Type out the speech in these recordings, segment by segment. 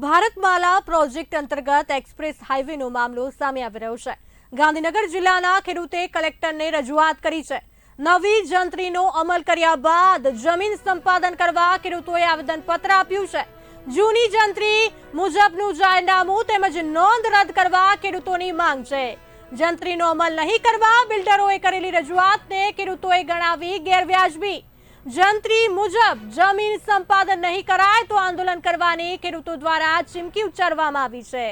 Bharatmala project અંતર્ગત express હાઈવેનો મામલો સામે આવી રહ્યો છે. ગાંધીનગર જિલ્લાના ખેડૂતે કલેક્ટરને રજૂઆત કરી છે. નવી જંત્રીનો અમલ કર્યા બાદ જમીન સંપાદન કરવા ખેડૂતોએ આવેદનપત્ર આપ્યું છે. જૂની જંત્રી મુજબનું જાહેરનામું તેમજ નોંધ રદ કરવા ખેડૂતોની માંગ છે. જંત્રીનો અમલ નહીં કરવા બિલ્ડરોએ કરેલી રજૂઆતને ખેડૂતોએ ગણાવી ગેરવ્યાજબી. જંત્રી મુજબ જમીન સંપાદન નહીં કરાય તો આંદોલન કરવાની ખેડૂતો દ્વારા ચીમકી ઉચ્ચારવામાં આવી છે.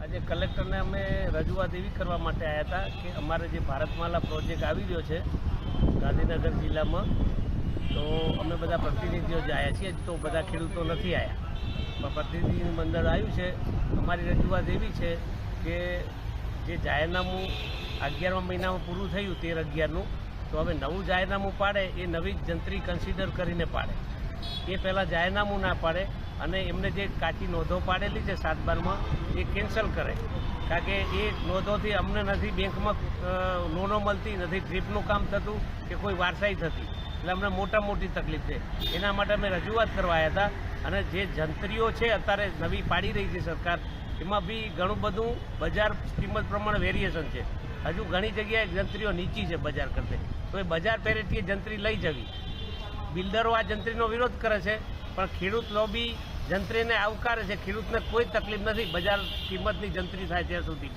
આજે કલેક્ટરને અમે રજૂઆત એવી કરવા માટે આવ્યા હતા કે અમારે જે ભારતમાલા પ્રોજેક્ટ આવી રહ્યો છે ગાંધીનગર જિલ્લામાં, તો અમે બધા પ્રતિનિધિઓ જે આવ્યા છીએ, તો બધા ખેડૂતો નથી આવ્યા પણ પ્રતિનિધિ મંડળ આવ્યું છે, અમારી રજૂઆત એવી છે કે જે જાહેરનામું અગિયારમા મહિનામાં પૂરું થયું, તેર અગિયારનું તો હવે નવું જાહેરનામું પાડે, એ નવી જંત્રી કન્સિડર કરીને પાડે. એ પહેલાં જાહેરનામું ના પાડે અને એમને જે કાચી નોંધો પાડેલી છે સાત બારમાં, એ કેન્સલ કરે. કારણ કે એ નોંધોથી અમને નથી બેંકમાં લોનો મળતી, નથી ટ્રીપનું કામ થતું કે કોઈ વારસાઈ થતી. એટલે અમને મોટા મોટી તકલીફ છે. એના માટે અમે રજૂઆત કરવા આવ્યા હતા અને જે જંત્રીઓ છે અત્યારે નવી પાડી રહી છે સરકાર, એમાં બી ઘણું બધું બજાર કિંમત પ્રમાણે વેરિએશન છે. હજુ ઘણી જગ્યાએ જંત્રીઓ નીચી છે બજાર કરતે. તો એ બજાર પેરેથી એ જંત્રી લઈ જવી. બિલ્ડરો આ જંત્રીનો વિરોધ કરે છે, પણ ખેડૂત લોબી જંત્રીને આવકારે છે. ખેડૂતને કોઈ તકલીફ નથી. બજાર કિંમતની જંત્રી થાય ત્યાં સુધી.